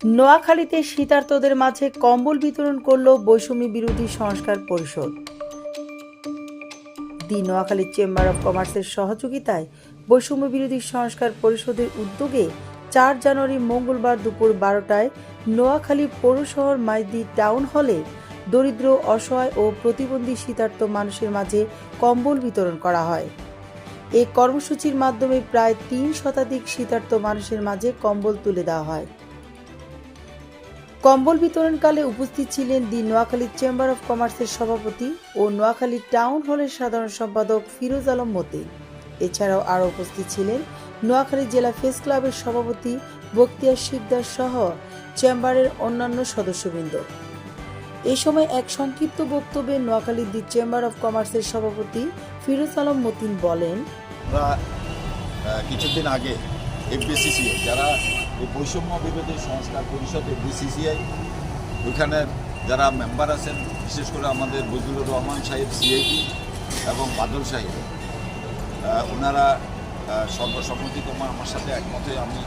নোয়াখালীতে শীতার্তদের মাঝে কম্বল বিতরণ করল বৈষম্য বিরোধী সংস্কার পরিষদ। দি নোয়াখালী চেম্বার অব কমার্সের সহযোগিতায় বৈষম্য বিরোধী সংস্কার পরিষদের উদ্যোগে চার জানুয়ারি মঙ্গলবার দুপুর বারোটায় নোয়াখালী পৌরশহর মাইদি টাউন হলে দরিদ্র, অসহায় ও প্রতিবন্ধী শীতার্ত মানুষের মাঝে কম্বল বিতরণ করা হয়। এই কর্মসূচির মাধ্যমে প্রায় তিন শতাধিক শীতার্ত মানুষের মাঝে কম্বল তুলে দেওয়া হয়। কম্বল বিতরণকালে উপস্থিত ছিলেন দি নোয়াখালী চেম্বার অফ কমার্সের সভাপতি ও নোয়াখালী টাউন হলের সাধারণ সম্পাদক ফিরোজ আলম মতিন এছাড়াও আরও উপস্থিত ছিলেন নোয়াখালী জেলা ফেস ক্লাবের সভাপতি বক্তিয়ার শিকদার সহ চেম্বারের অন্যান্য সদস্যবৃন্দ। এ সময় এক সংক্ষিপ্ত বক্তব্যে নোয়াখালী দি চেম্বার অফ কমার্সের সভাপতি ফিরোজ আলম মতিন বলেন কিছুদিন আগে এফবিসিসিআই যারা এই বৈষম্য বিরোধী সংস্কার পরিষদ এফবিসিসিআই ওইখানে যারা মেম্বার আছেন, বিশেষ করে আমাদের বজলুর রহমান সাহেব সিআইপি এবং বাদল সাহেব ওনারা সর্বসম্মতিক্রমে আমার সাথে একমত আমি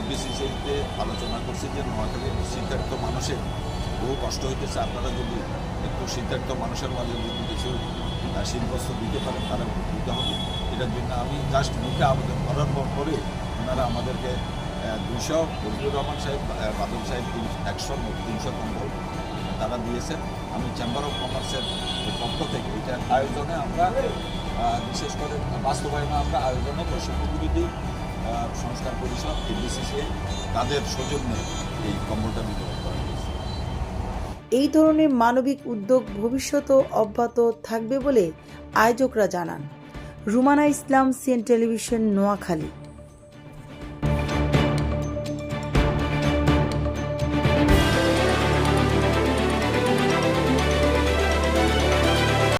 এফবিসিসিআইতে আলোচনা করছি যে নোয়াখালীর শীতার্থ মানুষের বহু কষ্ট হইতেছে। আপনারা যদি একটু শীতার্থ মানুষের মাঝে যদি কিছু শীতবস্ত্র দিতে পারেন তারা উপকৃত হবে। এটার জন্য আমি জাস্ট মুখে আবেদন করার পরে ওনারা আমাদেরকে দুশো বজলুর রহমান সাহেব বাদল সাহেব একশো, তিনশো কম্বল তারা দিয়েছেন। আমি চেম্বার অফ কমার্সের পক্ষ থেকে এটার আয়োজনে আমরা বিশেষ করে বাস্তবায়নে আমরা আয়োজনে বিরোধী সংস্কার পরিষদ এবিসিসিআই তাদের সৌজন্যে এই কম্বলটা বিতরণ করা হয়েছে। এই ধরনের মানবিক উদ্যোগ ভবিষ্যতেও অব্যাহত থাকবে বলে আয়োজকরা জানান। Rumana Islam, CN television, Noakhali.